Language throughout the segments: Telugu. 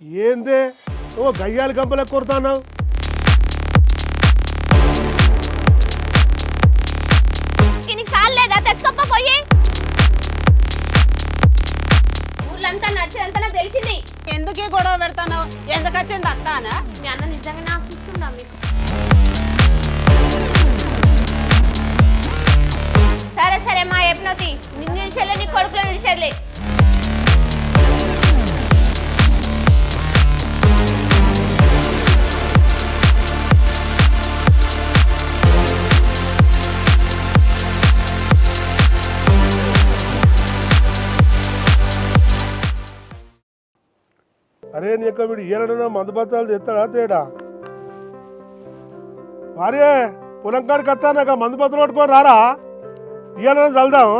ఏందే? ఓ గయ్యాలి గంపలకు కొడతాన్నావు? నీకు ఊర్లంతా నాకు తెలిసింది. ఎందుకు గొడవ పెడతాను ఎందుకు వచ్చింది అత్తానా? మీ అన్న నిజంగానే ఆశిస్తుందా మీకు? సరే సరే మా చెప్పినది నిన్ను నిలిచేలే నీ కొడుకులో నిలిచేలే అరే నీ యొక్క వీడు ఈయనడున్న మందు బత్తాలు తెస్తాడా? తేడా వారే పొలం కాడికి వస్తా నాకు ఆ మందు బత్తలు పట్టుకొని రారా? ఈయన చల్దాం.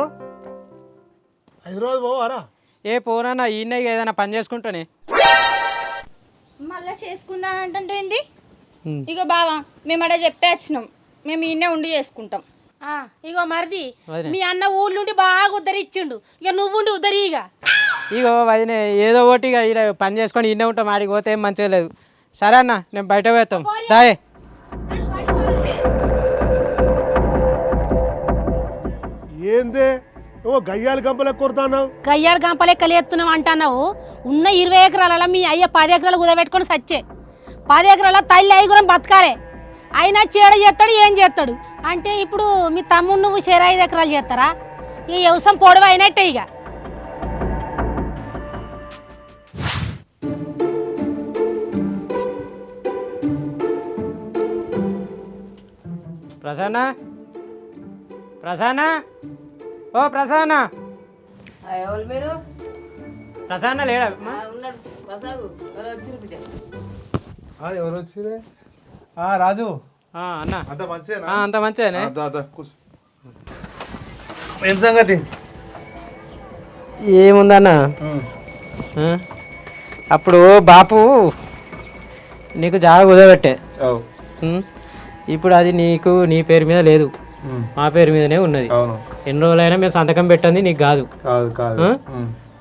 హైదరాబాద్ పోవారా? ఏ పోనా ఈయన ఏదైనా పని చేసుకుంటానే. మళ్ళా చేసుకుందా అంటే ఇగో బావా మేము అడే చెప్పే వచ్చినాం. మేము ఈయనే ఉండి చేసుకుంటాం. ఆ, ఇగో మరిది. మీ అన్న ఊళ్ళుండి బాగా ఉద్ధరిచ్చిండు ఇక నువ్వుండి ఉద్ధరి ఇక. ఇగో వదినే ఏదో ఒకటి ఇక ఈడ పని చేసుకొని ఇన్నే ఉంటాం ఆడికి పోతే ఏం మంచిగా లేదు. సరే అన్న నేను బయట పోతాం. దాయే ఏందే? ఓ గయ్యాలి గంపలకు కొడతాన్నావు? గయ్యాడు గంపలెక్కలు ఎత్తున్నావు అంటున్నావు. ఉన్న ఇరవై ఎకరాలలో మీ అయ్య పది ఎకరాలు కుదబెట్టుకొని సచ్చే. పది ఎకరాల తల్లి ఐగురం బతకాలే. అయినా చీడ చేస్తాడు ఏం చేస్తాడు? అంటే ఇప్పుడు మీ తమ్ముడు నువ్వు షేర్ ఐదు ఎకరాలు చేస్తారా? ఇక వ్యవసాయం పొడవు అయినట్టే ఇక ప్రసన్న? ప్రసన్న? ఓ ప్రసన్న! ఎవరు మీరు? ప్రసన్న లేడా? ఎవరు వచ్చిరు రాజు. ఆ, అన్న. అంత మంచిదేనా? ఆ, అంత మంచిగానే దా, దా, కూర్చో. ఏం సంగతి? ఏముందన్న? అప్పుడు బాపు నీకు జాగా ఉం? ఇప్పుడు అది నీకు నీ పేరు మీద లేదు. మా పేరు మీదనే ఉన్నది. ఎన్ని రోజులైనా మేము సంతకం పెట్టండి నీకు కాదు.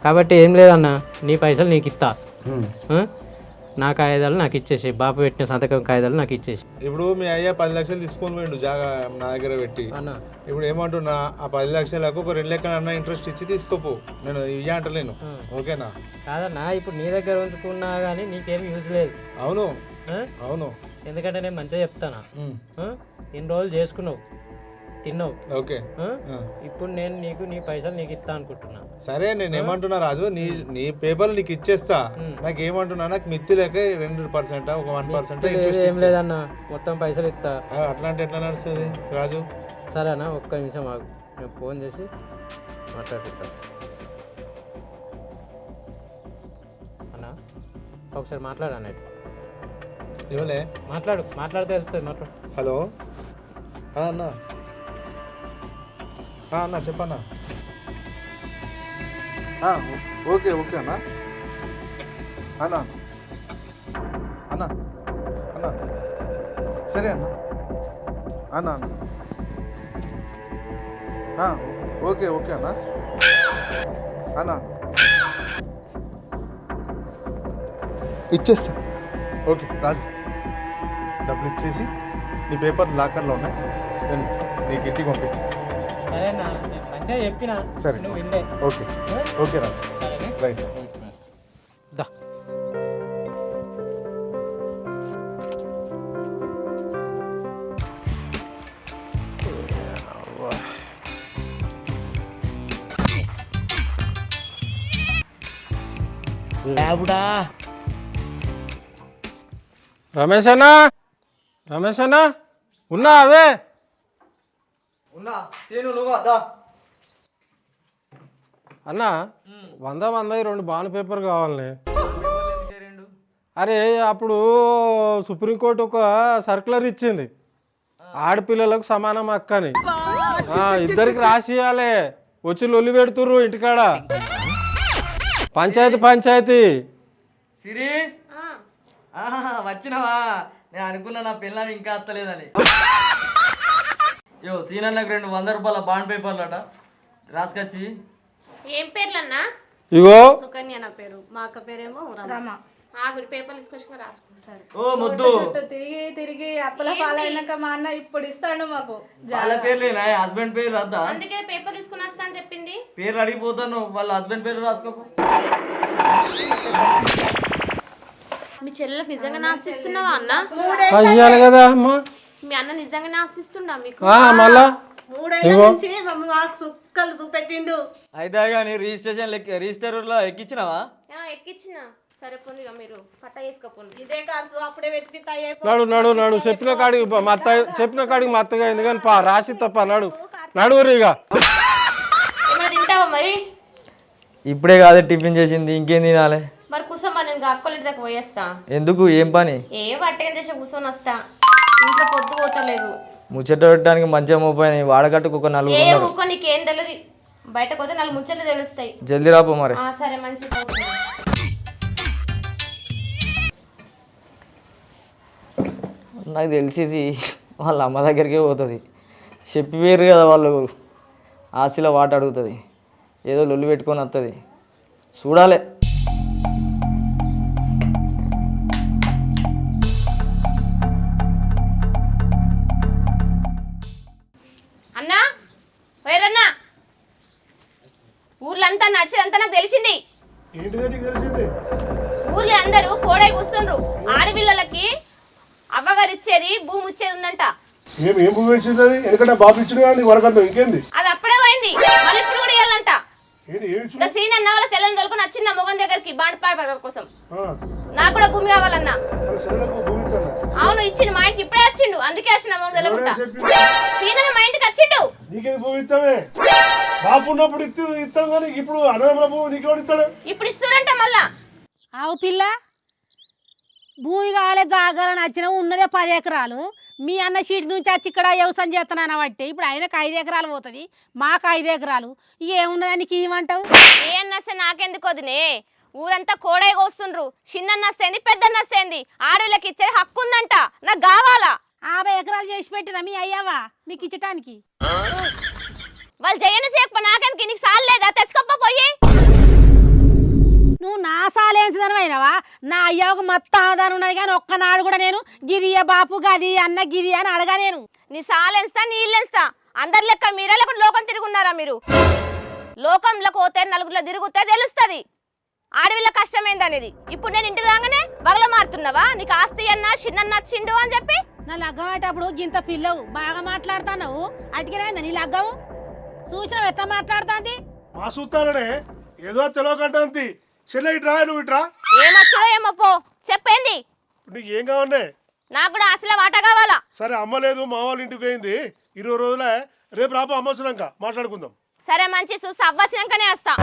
కాబట్టి ఏం లేదన్న నీ పైసలు నీకు ఇస్తా? నా కాగితాలు నాకు ఇచ్చేసి బాపు పెట్టిన సంతకం కాగితాలు నాకు ఇచ్చేసి ఇప్పుడు మీ అయ్య పది లక్షలు తీసుకొని పోయిండు జాగా నా దగ్గర పెట్టి. అన్న. ఇప్పుడు ఏమంటున్నా ఆ పది లక్షలకు ఒక రెండు లెక్కలు అన్న ఇంట్రెస్ట్ ఇచ్చి తీసుకోపో. నేను ఇయ్య అంటలేను. ఓకేనా? కాదన్నా ఇప్పుడు నీ దగ్గర ఉంచుకున్నా కానీ నీకేం యూజ్ లేదు. అవును? అవును. ఎందుకంటే నేను మంచిగా చెప్తానా? ఇన్ని రోజులు చేసుకున్నావు తిన్నావు. ఓకే. ఇప్పుడు నేను నీకు నీ పైసలు నీకు ఇస్తా అనుకుంటున్నా. సరే నేను ఏమంటున్నా రాజు నీ నీ పేపర్లు నీకు ఇచ్చేస్తా. నాకు ఏమంటున్నా నాకు మిత్తి లెక్క రెండు పర్సెంట్ ఒక వన్ పర్సెంట్ ఏం లేదన్న మొత్తం పైసలు ఇస్తా. అట్లాంటి ఎట్లా నడుస్తుంది రాజు? సరేనా ఒక్క నిమిషం ఆగు. నేను ఫోన్ చేసి మాట్లాడుతా అన్నా ఒకసారి మాట్లాడు ఇవ్వలే మాట్లాడు మాట్లాడితే వెళ్తుంది మాట్లాడు. హలో? అన్న. అన్న చెప్పన్నా. ఓకే ఓకే అన్న. అన్న. అన్న. అన్న. సరే అన్న. అన్న అన్న. ఓకే ఓకే అన్న. అన్న. ఇచ్చేస్తా. ఓకే రాజు. డబ్బులు ఇచ్చేసి నీ పేపర్ లాకర్లో ఉన్నాయి. నేను నీకు ఇంటికి పంపించేస్తాను సరేనా నేను మంచిగా చెప్పినా. సరే. ఓకే. ఓకే సరేనే? రైట్. దా. రమేష్ అన్న? రమేష్ అన్న ఉన్నా అవే ఉన్నా సీను నువ్వు దా. అన్న వంద వంద రెండు బాండ్ పేపర్ కావాలని. అరే అప్పుడు సుప్రీంకోర్టు ఒక సర్కులర్ ఇచ్చింది. ఆడపిల్లలకు సమానం హక్కని ఆ, ఇద్దరికి రాసి ఇవ్వాలి వచ్చి లొల్లి పెడుతుర్రు ఇంటికాడ. పంచాయతీ పంచాయతీ. సిరి? వచ్చినావా? నేను అనుకున్నా నా పిల్లని ఇంకా అత్తలేదని. యో సీనన్నకు రెండు వంద రూపాయల బాండ్ పేపర్లు అట రాసుకొచ్చి. ఏం పేర్లన్నా? ఇగో. సుకన్య నా పేరు. మా అక్క పేరేమో రమ. ఆగురి పేపర్లు తీసుకొచ్చుకుని రాసుకుంటారు ఓ ముద్దు. తిరిగి తిరిగి అప్పల పాలైనాక మా అన్న ఇప్పుడు ఇస్తాడు మాకు. వాళ్ళ పేర్లేనా హస్బెండ్ పేరు రద్దా అందుకే పేపర్ తీసుకుని వస్తా అని చెప్పింది. పేర్లు అడిగిపోతాను. వాళ్ళ హస్బెండ్ పేరు రాసుకోకు. మీ చెల్లెలకు నిజంగా నాస్తిస్తున్నావా అన్న? అయ్యాలి కదా అమ్మా? మీ అన్న నిజంగా నాస్తిస్తుండా మీకు? ఆ, మళ్ళా? మూడేళ్ళ నుంచి మమ్మల్ని మాకు సుక్కలు చూపెట్టిండు. అయితే కానీ రిజిస్ట్రేషన్ రిజిస్టర్లో ఎక్కించినావా ఆ, ఎక్కిచ్చిన. సరే పోనీ ఇక మీరు పట్ట వేసుకోపోండి ఇదే కాదు అప్పుడే పెట్టి అయ్యే నడు నడు నడు. చెప్పిన కాడికి పో. మా అత్త చెప్పిన కాడికి మా అత్తగా అయింది కానీ పా రాసి తప్ప నడు. నడువురు ఇక తింటావా మరి? ఇప్పుడే కాదు టిఫిన్ చేసింది ఇంకేం తినాలి? మరి కూర్చోమా నేను అక్కలు దగ్గర పోయేస్తా. ఎందుకు? ఏం పని? ఏ పట్టకం చేసి కూర్చొని వస్తా. ఇంట్లో పొద్దు పోతలేదు. ముచ్చట పెట్టడానికి మంచిగా మోపోయినాయి వాడకట్టుకు ఒక నలుగురు ఏ ఉన్నారు. ఊకో నీకేం తెలియదు బయటకు పోతే నాలుగు ముచ్చట్లు తెలుస్తాయి. జల్దీ రాపో మరి. ఆ, సరే మంచిది నాకు తెలిసేది వాళ్ళ అమ్మ దగ్గరికే పోతుంది. చెప్పి వేరు కదా వాళ్ళు. ఆశలో వాట అడుగుతుంది. ఏదో లొల్లి పెట్టుకొని వస్తుంది చూడాలి. అది ఎందుకంటే బాబు ఇచ్చిన కానీ వరకర్థం ఇంకేంది? అది అప్పుడే పోయింది. మళ్ళీ ఇప్పుడు కూడా ఇవ్వాలంట ఏంటి ఏమి ఇచ్చిన ఇంకా సీన్ అన్న వాళ్ళ చెల్లెని వచ్చిన మొగన్ దగ్గరికి? బాండపాయ కోసం. నాకు కూడా భూమి కావాలన్నా. శరీరకు భూమి ఇస్తాను అవును ఇచ్చిండు. మా ఇంటికి ఇప్పుడే వచ్చిండు. అందుకే వచ్చిన చెప్పింది సీన్ అన్న మా ఇంటికి వచ్చిండు. నీకేది భూమి ఇస్తామే బాబు ఉన్నప్పుడు ఇస్తూ ఇస్తాం కానీ ఇప్పుడు అన్నదమ్ముల భూమి నీకెవడు ఇస్తాడు? ఇప్పుడు ఇస్తురంట మళ్ళా. ఆవు పిల్ల భూమి కావాలి గాగలని వచ్చిన ఉన్నదే పది ఎకరాలు. మీ అన్న సీట్ నుంచి వచ్చి ఇక్కడ వ్యవసాయం చేస్తున్నాను బట్టి ఇప్పుడు ఆయనకు ఐదు ఎకరాలు పోతుంది మాకు ఐదు ఎకరాలు. ఇక ఏమున్నదా నీకు ఏమంటావు? ఏ అన్నస్తే నాకెందుకు వదినే? ఊరంతా కోడై కోస్తుండ్రు. చిన్న నస్తేంది పెద్ద నస్తేంది ఆడవిళ్ళకి ఇచ్చే హక్కు ఉందంట. నాకు కావాలా? యాభై ఎకరాలు చేసి పెట్టిన మీ అయ్యావా? మీకు ఇచ్చటానికి? వాళ్ళు జయన చేయకపో నాకెందుకు? నీకు సాల్ లేదా? తెచ్చుకోప్ప పోయి. నువ్వు నా సాలేంచదనమైనవా నా అయ్యకు మొత్తం ఆదాయం ఉన్నది కానీ ఒక్కనాడు కూడా నేను గిరియ బాపు గది అన్న గిరి అని అడగా నేను. నీ సాలెన్స్తా నీళ్ళెన్స్తా అందరి లెక్క మీరే లేకుండా లోకం తిరుగున్నారా మీరు? లోకంలో పోతే నలుగురిలో తిరుగుతే తెలుస్తుంది. ఆడవిళ్ళ కష్టమైందనేది ఇప్పుడు నేను ఇంటికి రాగానే వగల మారుతున్నావా? నీకు ఆస్తి అన్నా చిన్న నచ్చిండు అని చెప్పి? నా లగ్గం అయ్యేటప్పుడు గింత పిల్లవు. బాగా మాట్లాడుతున్నావు. అటుకనైందా నీ లగ్గం చూసినావు ఎట్లా మాట్లాడుతుంది? మా సూత్తాననే ఏదో తెలియకంటే చెల్లె ఇట్రా నువ్వు ఇట్రా ఏమొచ్చాడో ఏమో పో. చెప్పేంది? నీకు ఏం కావన్నే నాకు కూడా ఆశల వాట కావాలా? సరే అమ్మ లేదు మా వాళ్ళ ఇంటికి పోయింది. ఇరవై రోజులే రేపు రాప అమ్మ వచ్చినాక మాట్లాడుకుందాం. సరే మంచి చూసి అవ్వచ్చినాకనే వస్తా.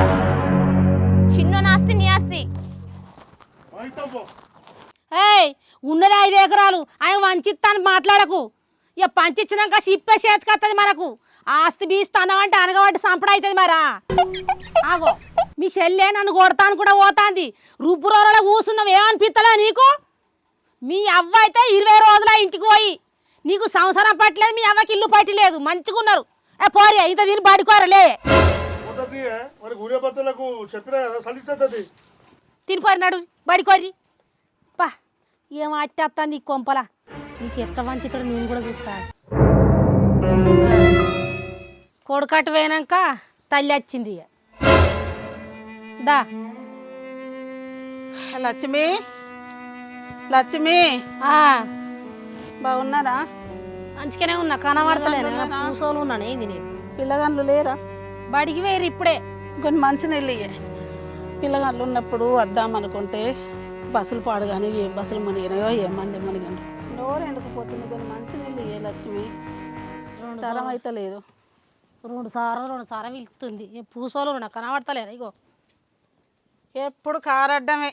చిన్న నాస్తి నీ ఆస్తి. ఏయ్ ఉన్నది ఐదు ఎకరాలు? ఆయన వంచిస్తాను మాట్లాడకు. ఇక పంచిచ్చినాక సిప్పే చేతికొస్తుంది మనకు. ఆస్తి బీస్తాను అంటే అనగబట్టి సంపడ అవుతుంది మరా. ఆగో. మీ చెల్లె నన్ను కొడతాను కూడా పోతాంది. రుబ్బు రోజుల కూర్చున్నావు ఏమనిపిస్తలే నీకు? మీ అవ్వ అయితే ఇరవై రోజుల ఇంటికి పోయి నీకు సంవత్సరం పట్టలేదు మీ అవ్వకి ఇల్లు పట్టలేదు మంచిగా ఉన్నారు ఏ పోరే ఇంత దీన్ని పడుకోరలే సలిస్తుంది తినిపోయినాడు బడికోరి. పా ఏం అట్టేస్తా నీ కొంపల? నీకు ఎట్ట వంచుతాడు నేను కూడా చూస్తా. కొడుకట్టు పోయినాక తల్లి వచ్చింది ఇక. దా. లక్ష్మి లక్ష్మి. ఆ, బాగున్నారా? మంచిగానే ఉన్నా కనబడతలేను పూసోలు ఉన్నాను ఏంది నేను. పిల్లగాళ్ళు లేరా? బడికి వేరు ఇప్పుడే. కొన్ని మంచి ఇయ్యే. పిల్లగాళ్ళు ఉన్నప్పుడు వద్దాం అనుకుంటే బస్సులు పాడు కానీ ఏం బస్సులు మునిగినాయో ఏం మంది మునిగినారు నోరు ఎండుకుపోతుంది. కొన్ని మంచి నీళ్ళు ఇయ్యే లక్ష్మి. తరం అయితే లేదు. రెండు సార్లు రెండు సార్లు వెళ్తుంది పూసోలు ఉన్నా కనబడతలేదు? ఇగో. ఎప్పుడు కారడ్డమే.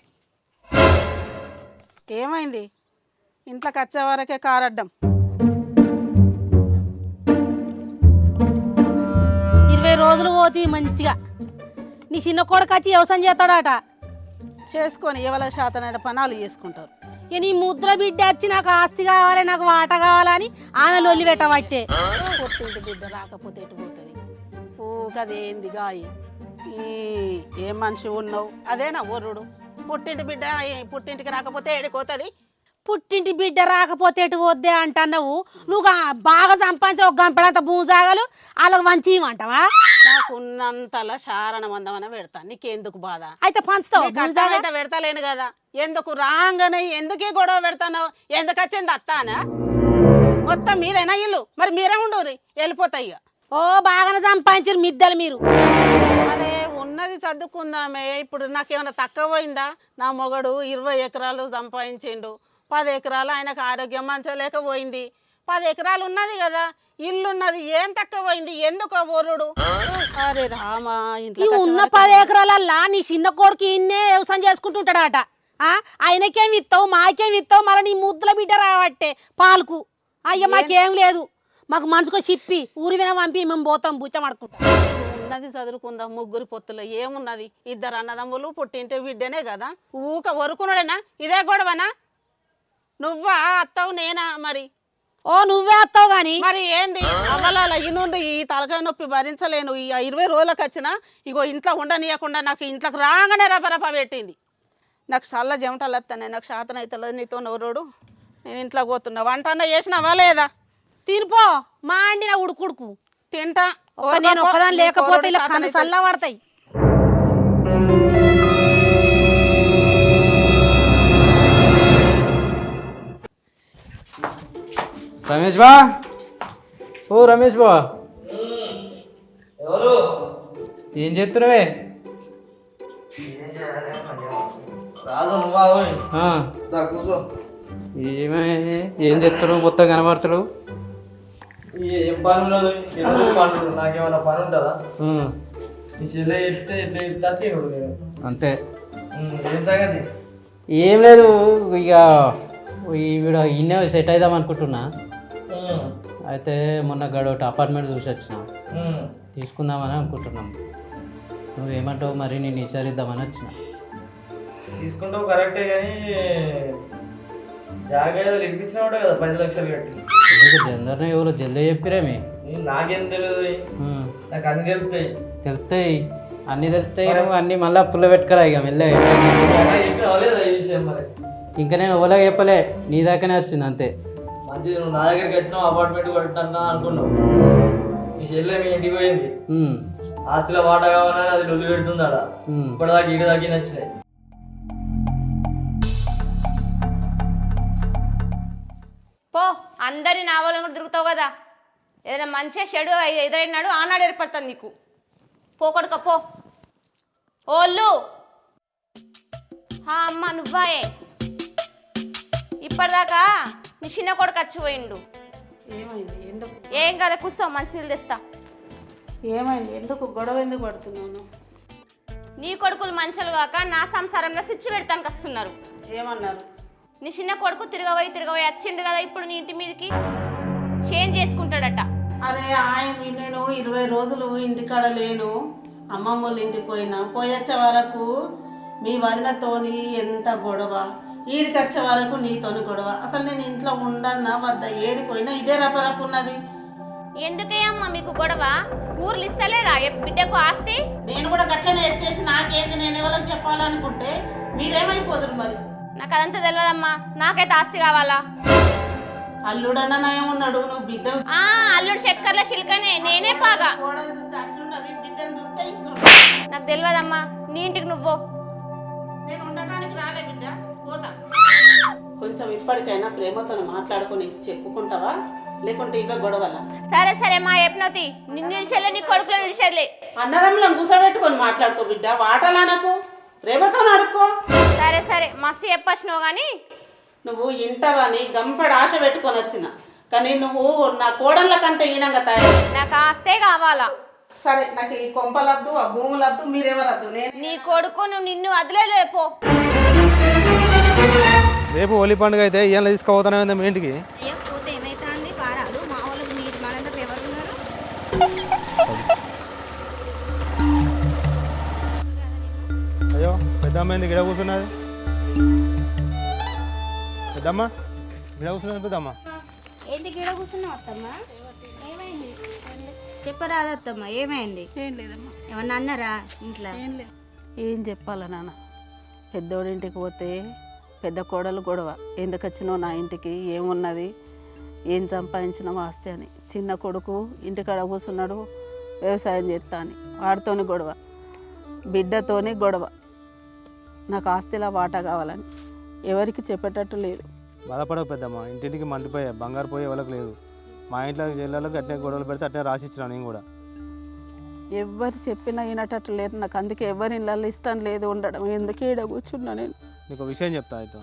ఏమైంది? ఇంట్లోకి వచ్చే వరకే కారడ్డం. ఇరవై రోజులు పోతే మంచిగా. నీ చిన్న కొడుకు వచ్చి వ్యవసాయం చేస్తాడట. చేసుకొని ఎవరి శాతనైన పనాలు చేసుకుంటారు. ఇక నీ ముద్ర బిడ్డ వచ్చి నాకు ఆస్తి కావాలి నాకు వాట కావాలని ఆమె లొల్లి పెట్టబట్టే. పుట్టింటి బిడ్డ రాకపోతే ఎటు పోతుంది? ఊకదేంది గాయి. ఈ ఏ మనిషి ఉన్నావు? అదేనా ఒర్రుడు. పుట్టింటి బిడ్డ ఈ పుట్టింటికి రాకపోతే ఏడిపోతుంది పుట్టింటి బిడ్డ రాకపోతే ఎటు వద్దే అంటున్నావు? నువ్వు గా- బాగా సంపాదించిన ఒక గంపడంత భూమి జాగాలు వాళ్ళకి మంచి ఇవ్వమంటావా నాకు ఉన్నంతలా శారణ మందమన పెడతా. నీకెందుకు బాధ? అయితే పంచుతావు నీకు పెడతలేను కదా. ఎందుకు రాగానే? ఎందుకే గొడవ పెడతాను? ఎందుకు వచ్చింది అత్తానా? మొత్తం మీదేనా ఇల్లు? మరి మీరే ఉండరు వెళ్ళిపోతాయి ఇక. ఓ బాగానే సంపాదించారు మిద్దలు మీరు. అరే ఉన్నది సర్దుకుందామే. ఇప్పుడు నాకేమైనా తక్కువ పోయిందా నా మొగడు ఇరవై ఎకరాలు సంపాదించిండు. పది ఎకరాలు ఆయనకు ఆరోగ్యం మంచిగా లేకపోయింది. పది ఎకరాలు ఉన్నది కదా. ఇల్లు ఉన్నది ఏం తక్కువ పోయింది ఎందుకు బోరుడు అరే రామా ఇంట్లో ఉన్న పది ఎకరాలల్లా నీ చిన్న కొడుకు ఇన్నే వ్యవసాయం చేసుకుంటుంటాడట. ఆ? ఆయనకేం ఇస్తావు మాకేం ఇస్తావు మళ్ళీ నీ ముద్దుల బిడ్డ రావట్టే పాలకు. అయ్య మాకేం లేదు. మాకు మనసుకో చిప్పి. ఊరి విన పంపి మేము పోతాం బుచ్చమడుకుంటాం ఉన్నది చదువుకుందాం ముగ్గురు పొత్తులు ఏమున్నది? ఇద్దరు అన్నదమ్ములు పుట్టింటి బిడ్డనే కదా. ఊక వరుకున్నాడేనా ఇదే గొడవనా? నువ్వా అత్తవు నేనా మరి? ఓ నువ్వే వస్తావు గాని. మరి ఏంది? అవ్వలాల ఇనుండి ఈ తలకాయ నొప్పి భరించలేను. ఈ ఇరవై రోజులకు వచ్చిన ఇగో ఇంట్లో ఉండనీయకుండా నాకు ఇంట్లోకి రాగానే రపరప పెట్టింది. నాకు చల్ల చెమటలు వస్తానే నాకు శాతం అవుతలేదు నీతో నోరోడు. నేను ఇంట్లో పోతున్నా. వంట అన్న చేసినావా లేదా? తినిపో మా అండిన ఉడుకుడుకు తింటా. ఒక్క నేను ఒక్కదాని లేకపోతే ఇలా కన్ను చల్ల పడతాయి రమేష్ బా? ఓ రమేష్ బా. ఎవరు? ఏం కూర్చో. ఏమే ఏం చేస్తున్నావు? మొత్తం కనబడతావు ఈ ఏం పని ఉండదు ఎందుకు పని ఉండదు నాకేమైనా పని ఉంటుందా? చెల్లె చెప్తే ఎట్లా చెప్తా తినడు నేను అంతే. ఏం సంగతి? ఏం లేదు ఇక ఈవిడ ఈయనే సెట్ అవుదాం అనుకుంటున్నా. అయితే మొన్న గడ ఒకటి అపార్ట్మెంట్ చూసి వచ్చిన. తీసుకుందామని అనుకుంటున్నాం. నువ్వేమంటావు మరి నేను ఈసారిద్దామని వచ్చిన. తీసుకుంటావు కరెక్టే కానీ జాగ్రత్తలు ఇప్పించినా ఉంటావు కదా పది లక్షలు కట్టి. నీకు జందర్నే ఎవరో జల్దీ చెప్పిరేమి నాకేం తెలియదు నాకు అన్ని తెలుస్తాయి. తెలుస్తాయి. అన్నీ తెలుస్తాయి నువ్వు అన్నీ మళ్ళీ పుల్ల పెట్టుకురా ఇక మెల్లగా. ఇంకా నేను ఎవరో చెప్పలే నీ దాకానే వచ్చింది అంతే. మంచిది నువ్వు నా దగ్గరికి వచ్చినావు అపార్ట్మెంట్ కొట్టన్నా అనుకున్నావు. మీ చెల్లె మీ ఇంటికి పోయింది. ఆస్తిలో వాటా కావాలని అది లొల్లి పెడుతుంది ఆడ ఉమ్. ఇప్పటిదాకా ఈడ దాకా నచ్చినాయి. పో అందరి నా వాళ్ళని కూడా దొరుకుతావు కదా. ఏదైనా మంచిగా చెడు ఎదురైనాడు ఆనాడు ఏర్పడుతుంది నీకు. పో కొడుక పో. ఓళ్ళు అమ్మ నువ్వాయే. ఇప్పటిదాకా నీ చిన్న కొడుకు వచ్చి పోయిండు. ఏమైంది? ఎందుకు? ఏం కదా కూర్చో మంచినీళ్ళు తెస్తా. ఏమైంది? ఎందుకు? గొడవ ఎందుకు పడుతున్నాను నీ కొడుకులు మంచలు కాక నా సంసారంలో స్విచ్ పెడతానికి వస్తున్నారు. ఏమన్నారు? నీ చిన్న కొడుకు తిరగబోయి తిరగబోయి వచ్చిండు కదా ఇప్పుడు నీ ఇంటి మీదకి? చేంజ్ చేసుకుంటాడట. అరే ఆయన నేను ఇరవై రోజులు ఇంటికాడ లేను. అమ్మమ్మ వాళ్ళ ఇంటికి పోయినా. పోయొచ్చే వరకు మీ వదినతోని ఎంత గొడవ? ఈడికి వచ్చే వరకు నీతోని గొడవ. అసలు నేను ఇంట్లో ఉండన్నా వద్ద ఏడిపోయినా ఇదే రపరపు ఉన్నది. ఎందుకే అమ్మ మీకు గొడవ? ఊర్లు ఇస్తలేరా ఏ బిడ్డకు ఆస్తి? నేను కూడా గట్లనే ఎత్తేసి నాకేంది? నేను ఎవరికి చెప్పాలనుకుంటే మీరేమైపోదురు మరి? నాకు అదంతా తెలియదమ్మా నాకైతే ఆస్తి కావాలా? అల్లుడన్న నయం ఉన్నాడు నువ్వు బిడ్డ ఆ అల్లుడు చక్కర్ల శిల్కనే నేనే పాగా. కోడలు చూస్తే అట్లున్నది బిడ్డను చూస్తే ఇట్లున్నది నాకు తెలియదమ్మా నీ ఇంటికి నువ్వు నేను ఉండటానికి రాలే బిడ్డ పోతా. కొంచెం ఇప్పటికైనా ప్రేమతో మాట్లాడుకొని చెప్పుకుంటావా? లేకుంటే ఇవే గొడవల? సరే సరే మా యప్నతి. నిన్ను నిలిచేలే నీ కొడుకులో నిలిచేలే అన్నదమ్ములను కూసబెట్టుకొని మాట్లాడుకో బిడ్డ వాటలా నాకు? ప్రేమతో అడుక్కో సరే సరే. మస్తు చెప్పొచ్చినావు కానీ నువ్వు ఇంటవని గంపడి ఆశ పెట్టుకొని వచ్చిన. కానీ నువ్వు నా కోడళ్ళ కంటే ఈనంగా తయారు. నాకు ఆస్తే కావాలా? సరే నాకు ఈ కొంపలద్దు ఆ భూములద్దు మీరెవరద్దు? నేను నీ కొడుకు నువ్వు నిన్ను వదిలేలేపో రేపు హోలీ పండుగ అయితే ఏం తీసుకుపోతానే మీ ఇంటికి. పెద్దమ్మ ఎందుకు గిడ కూర్చున్నది? పెద్దమ్మ గిడ కూర్చున్నది పెద్దమ్మ. గిడ కూర్చున్నావు అత్తమ్మ? ఏమైంది? చెప్పరాదు అత్తమ్మ ఏమైంది? ఏం లేదమ్మా. ఏమన్నా అన్నారా ఇంట్లో? ఏం లేదు. ఏం చెప్పాలా నాన్న? పెద్దోడింటికి పోతే పెద్ద కోడలు గొడవ. ఎందుకు వచ్చినావు నా ఇంటికి? ఏమున్నది? ఏం సంపాదించినావు ఆస్తి అని. చిన్న కొడుకు ఇంటికాడ కూర్చున్నాడు వ్యవసాయం చేస్తా అని. వాడితోని గొడవ. బిడ్డతోని గొడవ. నాకు ఆస్తిలా వాటా కావాలని ఎవరికి చెప్పేటట్టు లేదు. బాధపడవు పెద్దమ్మ ఇంటింటికి మండిపోయా బంగారు పోయే వాళ్ళకి లేదు. మా ఇంట్లో చెల్లెళ్ళకి అట్నే గొడవలు పెడితే అట్నే రాసి నేను కూడా. ఎవరు చెప్పినా వినటట్టు లేదు నాకు అందుకే ఎవరి ఇళ్ళల్లో ఇష్టం లేదు ఉండడం. ఎందుకు ఈడ కూర్చున్నా నేను? నీకు విషయం చెప్తా అయితే.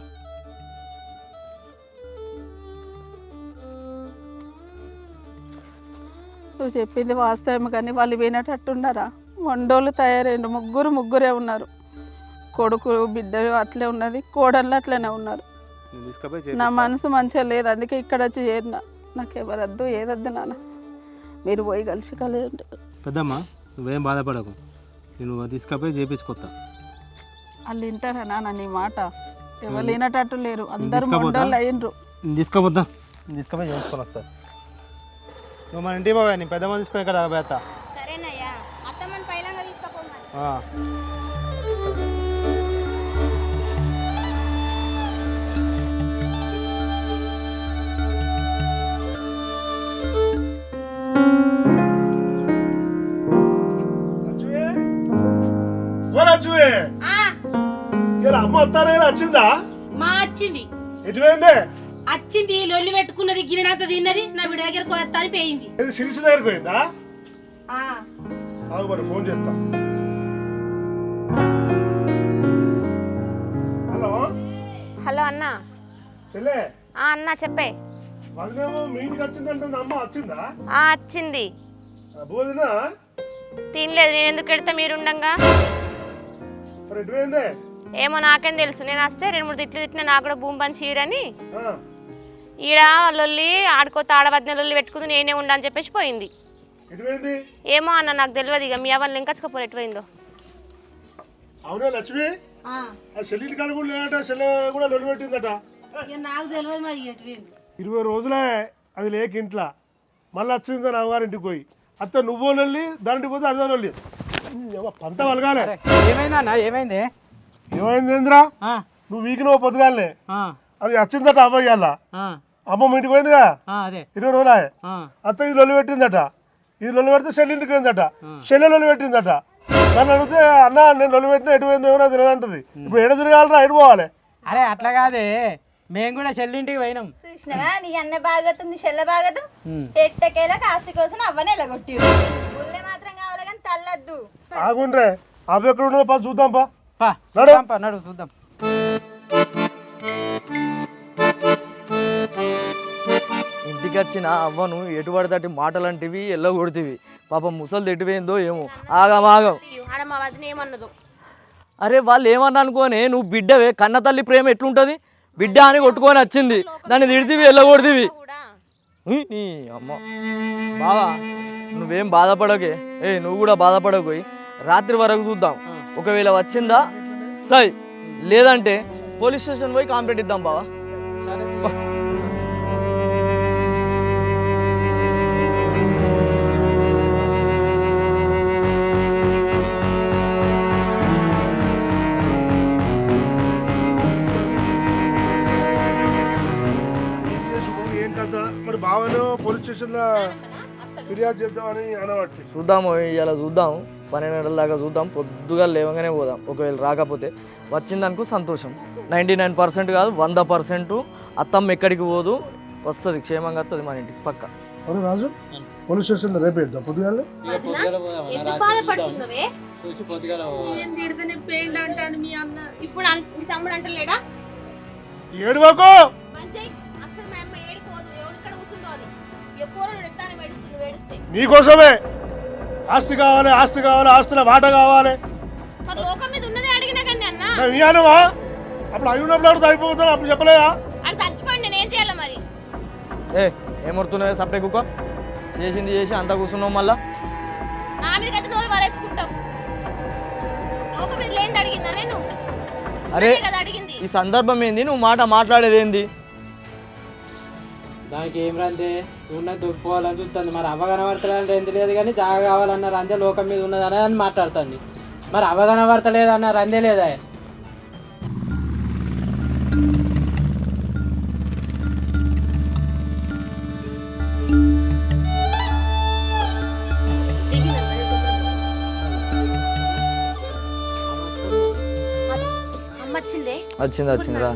నువ్వు చెప్పింది వాస్తవం కానీ వాళ్ళు వినేటట్టున్నారా వండోళ్ళు తయారైండు ముగ్గురు ముగ్గురే ఉన్నారు. కొడుకు బిడ్డ అట్లే ఉన్నది కోడళ్ళు అట్లనే ఉన్నారు. నా. మనసు మంచిగా లేదు అందుకే ఇక్కడ వచ్చి చేరిన. నాకు ఎవరద్దు ఏదద్దు నాన్న. మీరు పోయి కలిసి కలిసి పెద్దమ్మ నువ్వేం బాధపడకు. నేను తీసుకుపోయి చేపించుకొస్తా వాళ్ళు వింటారా నాన్న నీ మాట? ఎవరు వినేటట్టు లేరు. అందరు తీసుకపోతా? మొండోళ్ళు అయ్యిండ్రు తీసుకుపోతా. తీసుకుపోయి చేయించుకొని వస్తా. నువ్వు మన ఇంటికి పోవా నేను పెద్దమ్మ తీసుకుని ఇక్కడ పోతా సరేనయ్యా. అత్తమ్మని పైలంగా వస్తానే వచ్చిందా మా వచ్చింది ఎటువైందే? వచ్చింది లొల్లి పెట్టుకున్నది గిరినంత తిన్నది నా బిడ్డ దగ్గరకు వస్తాని పోయింది. ఇది సిరిసి దగ్గరికి పోయిందా? ఆగు మరి ఫోన్ చేస్తా. హలో? హలో అన్న. చెల్లే? ఆ అన్న చెప్పే. వదిలేమో మీ ఇంటికి వచ్చిందంటే అమ్మ వచ్చిందా? ఆ వచ్చింది భోజనా తినలేదు నేను ఎందుకు ఎడతా మీరుండంగా మరి ఎటువైందే? ఏమో నాకేం తెలుసు. నేను వస్తే రెండు మూడు తిట్లు తిట్టిన నాకు కూడా భూమి పని చీరని. ఆ, ఈడ లొల్లి ఆడుకో తాడబద్దిన లొల్లి పెట్టుకుంది నేనే ఉండని చెప్పేసి పోయింది. ఎటువైంది? ఏమో అన్న నాకు తెలియదు ఇక. మీ అవ్వని లింకచ్చుకపోరు ఎటుపోయిందో అవునా లక్ష్మి? ఆ. చెల్లి కాడ కూడా లేదట చెల్లె కూడా లొల్లి పెట్టిందట. నాకు తెలియదు మరి ఎటువైంది. ఇరవై రోజులే అది లేక ఇంట్లో. మళ్ళీ వచ్చింది నా అమ్మగారింటికి పోయి. అత్త నువ్వు వెళ్ళి దాంటికి పోతే అదే వెళ్ళి పంత వలగాలే. ఏమైందన్న? ఏమైంది? ఏమైంది ఏంద్రా నువ్వు వీకి నువ్వు పొద్దుగాలనే. అది వచ్చిందట అబ్బాయి అలా అమ్మమ్మ ఇంటికి పోయిందిగా? ఇరవై రోజులే అత్త ఇది లొల్లి పెట్టిందట. ఇది లొల్లి పెడితే చెల్లి ఇంటికి పోయిందట. చెల్లె లొల్లి పెట్టిందట. నన్ను అడిగితే అన్న నేను లొల్లి పెట్టిన ఎటు పోయింది ఏమైనా తెలియదు అంటది. ఇప్పుడు ఎడ తిరగాలరా? ఎటు పోవాలి? అరే అట్లా కాదే. మేము కూడా చెల్లింటికి పోయినాం. చూసినావా? నీ అన్న బాగోతం నీ చెల్లె బాగోతం. ఎట్టకేలా కాస్తి కోసం అవ్వని ఎలగొట్టి గుళ్ళె మాత్రం కావాలి కానీ తల్లద్దు. ఆగుండ్రే. అవి ఎక్కడ ఉన్నదో పా చూద్దాం పా. నడు. చూద్దాం పా, నడు చూద్దాం. ఇంటికి వచ్చిన అవ్వను ఎటు పడితే మాటలంటివి ఎల్ల కొడుతీవి పాపం ముసలి ఎటుపోయిందో ఏమో. ఆగం ఆగం. ఏమన్నదో? అరే వాళ్ళు ఏమన్నా అనుకోనే నువ్వు బిడ్డవే కన్న తల్లి ప్రేమ ఎట్లుంటుంది? బిడ్డ అని కొట్టుకొని వచ్చింది. దాన్ని తిడితివి ఎల్లగొడితివి. కూడా ఉయ్, నీ అమ్మ. బావా నువ్వేం బాధపడకే. ఏ నువ్వు కూడా బాధపడకోయి రాత్రి వరకు చూద్దాం. ఒకవేళ వచ్చిందా? సై లేదంటే పోలీస్ స్టేషన్ పోయి కాంప్లైంట్ ఇద్దాం బావా. మరి బావను పోలీస్ స్టేషన్లో ఫిర్యాదు చేద్దామని అనబట్టి. చూద్దాము ఇలా చూద్దాం పన్నెండు గంటల దాకా చూద్దాం పొద్దుగా లేవగానే పోదాం. ఒకవేళ రాకపోతే వచ్చిందనుకో సంతోషం. నైంటీ నైన్ పర్సెంట్ కాదు వంద పర్సెంట్ అత్తమ్మ ఎక్కడికి పోదు వస్తుంది క్షేమంగా వస్తుంది మన ఇంటికి పక్క. రాజు పోలీస్ స్టేషన్లో రేపు ఇద్దాం పొద్దుగాలే? ఇప్పుడు తమ్ముడు అంటలేడా? ఏడువకు! నీకోసమే! ఆస్తి కావాలి ఆస్తి కావాలి ఆస్తుల వాట కావాలి. మరి లోకం మీద ఉన్నదే అడిగినా కానీ అన్న. మేము ఇయ్యానువా అప్పుడు అవి ఉన్నప్పుడు అడిగితే అయిపోతాను అప్పుడు చెప్పలేదా? ఏం చేయాలి మరి? ఏ ఏమడుతున్నావు సప్లై కుక్క? చేసింది చేసి అంతా కూర్చున్నావు మళ్ళా? అరే ఉన్నదే కదా అడిగింది. ఈ సందర్భం ఏంది? నువ్వు మాట మాట్లాడేది ఏంది? దానికి ఏం రందే? ఉన్న దొరుకుకోవాలని చూస్తుంది మరి అవ్వ కనబడతలేదంటే ఏం లేదు కానీ జాగ కావాలన్న అందే లోకం మీద ఉన్నదనే అని మాట్లాడుతుంది. మరి అవ్వ కనబడతలేదు అన్నారు అందే లేదా వచ్చింది వచ్చింది రా.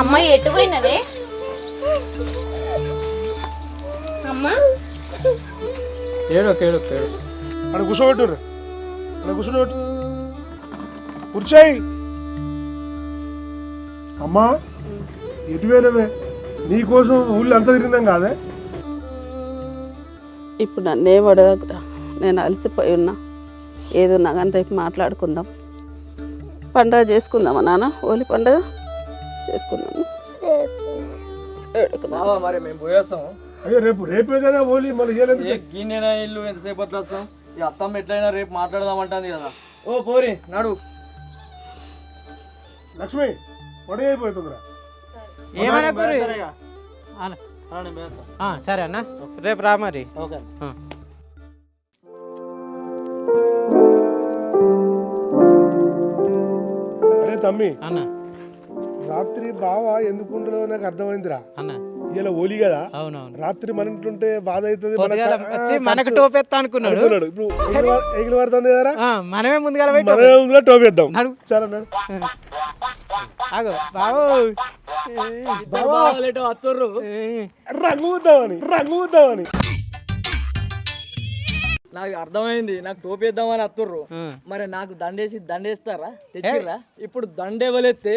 అమ్మ ఎటు పోయినవే? అమ్మ? ఏడో కేడు కేడు అక్కడ కూర్చోబెట్టుర్రు. అక్కడ కూర్చోబెట్టు. కూర్చోయి. అమ్మా ఎటు పోయినవే? నీకోసం ఊళ్ళో అంతా తిరిగినాం కాదే? ఇప్పుడు నన్నే పడదగ్గర నేను అలసిపోయి ఉన్నా. ఏదున్నా కానీ రేపు మాట్లాడుకుందాం. పండగ చేసుకుందామా నాన్న? హోలీ పండగ? చేసుకుందాము. ఏడుకు నాన్న. మరి మేము అయ్యో రేపు రేపే కదా ఓలీ మళ్ళీ ఇయ్యలేదు ఏ గిన్నెనా ఇల్లు ఎంతసేపు అట్లా వస్తాం ఈ అత్తమ్మ ఎట్లయినా రేపు మాట్లాడదామంటుంది కదా. ఓ పోరి నడు. లక్ష్మి అయిపోతుందిరా. ఏమైనా కూరి? అన్న. ఆ, సరే అన్న. రేపు రా మరి. ఆ. అరే తమ్మి. అన్న. రాత్రి బావ ఎందుకు ఉండదో నాకు అర్థమైందిరా. అన్న. ఇలా ఓలీ కదా. అవునవును. రాత్రి మన ఇంట్లుంటే బాధ అవుతుంది మనకు టోపెత్తా అనుకున్నాడు. ఇప్పుడు ఎగిలి పడుతుంది కదరా? మనమే ముందుగా పోయి మన టోపె- కూడా టోపేద్దాం. నడు. ఆగు. బాబు బావాలేటో అత్తుర్రు. రంగు రంగు నాకు అర్థమైంది. నాకు టోపేద్దామని అత్తుర్రు. మరి నాకు దండేసి దండేస్తారా? తెచ్చిర్రా? ఇప్పుడు దండ ఎవలెత్తే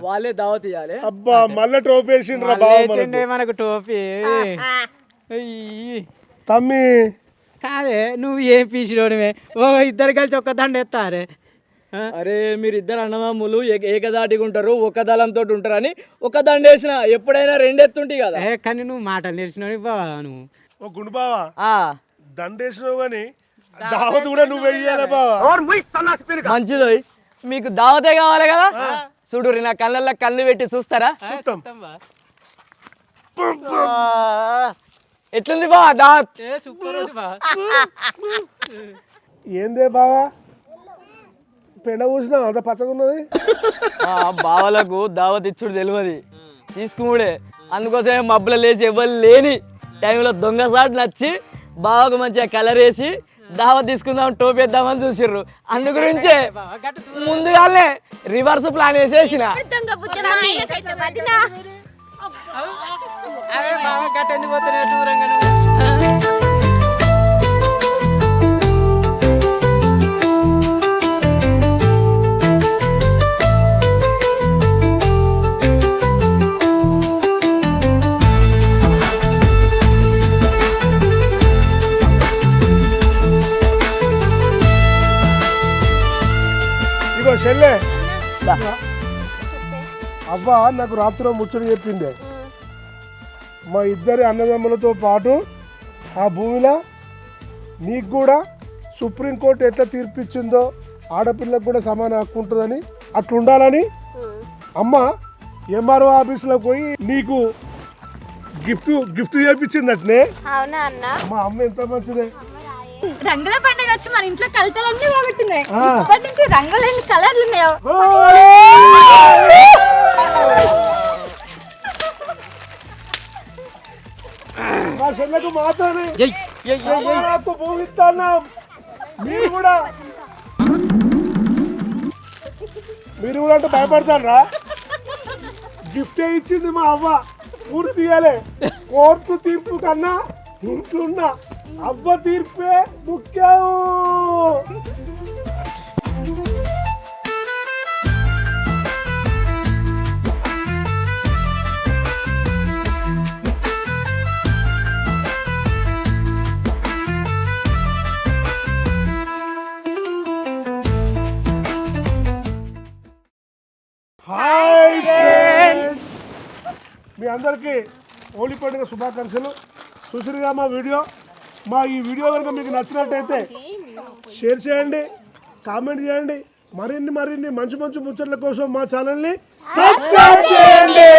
వాళ్ళే దావత్ ఇయ్యాలి. అబ్బా మళ్ళీ బావ మనకు. టోపీ. అయ్యి. తమ్మి. కాదే నువ్వు ఏం పీసిలోనివే ఓ ఇద్దరు కలిసి ఒక్క దండ ఎత్తారే ఆ? అరే మీరు ఇద్దరు అన్నదమ్ములు ఏక- ఏకదాటిగా ఉంటారు ఒక దళంతో ఉంటారని ఒక దండేసిన ఎప్పుడైనా రెండెత్తుంటాయి కదా. ఏ కానీ నువ్వు మాటలు నేర్చినవి బావా నువ్వు. ఓ గుండు బావా. ఆ. దండేసినావు కానీ దావత్ కూడా నువ్వు వెయ్యాలి మంచిది మీకు దావతే కావాలి కదా? చూడు నా కళ్ళల్లో కళ్ళు పెట్టి చూస్తారా? చూస్తాం ఎట్లుంది బా దావత్? ఏ సూపర్ ఉంది బా. ఏందే బావా? పెండ కూసినా అంత పచ్చగా ఉన్నది? ఆ, బావలకు దావత్ ఇచ్చుడు తెలియదు తీసుకుముడే. అందుకోసమే మబ్బుల లేచి ఎవరు లేని టైంలో దొంగసాటు నచ్చి బావకు మంచిగా కలర్ వేసి దావత్ తీసుకుందాం టోపేద్దామని చూసిర్రు అందు గురించే ముందుగానే రివర్స్ ప్లాన్ వేసేసిన. అవే బావ గట్ట ఎందుకు పోతున్నావు దూరంగా చెల్లె. అవ్వ నాకు రాత్రి ముచ్చట చెప్పిందే. మా ఇద్దరి అన్నదమ్ములతో పాటు ఆ భూమిలో నీకు కూడా సుప్రీంకోర్టు ఎట్లా తీర్పిచ్చిందో ఆడపిల్లకు కూడా సమాన హక్కు ఉంటుందని అట్లా ఉండాలని అమ్మ ఎంఆర్ఓ ఆఫీస్లో పోయి నీకు గిఫ్ట్ గిఫ్ట్ చేయించింది అట్నే మా అమ్మ ఎంత మంచిదే. రంగుల పండుగ వచ్చి మన ఇంట్లో కలతలన్నీ పోగొట్టినాయి ఆ. ఇప్పటి నుంచి రంగులు ఎన్ని కలర్లు ఉన్నాయో. మా చెల్లెకు. నాకు మీరు కూడా. మీరు కూడా అంటే భయపడతారా? గిఫ్ట్ ఇచ్చింది మా అవ్వ. పూర్తి ఇయ్యలే. కోర్టు తీర్పు కన్నా ఇంట్లున్న అవ్వ తీర్పే ముఖ్యం హాయ్ మీ అందరికీ హోలీ పండుగ శుభాకాంక్షలు. చూసిరుగా మా వీడియో? మా ఈ వీడియో కనుక మీకు నచ్చినట్టయితే షేర్ చేయండి కామెంట్ చేయండి మరిన్ని మరిన్ని మంచి మంచి ముచ్చట్ల కోసం మా ఛానల్ని సబ్స్క్రైబ్ చేయండి.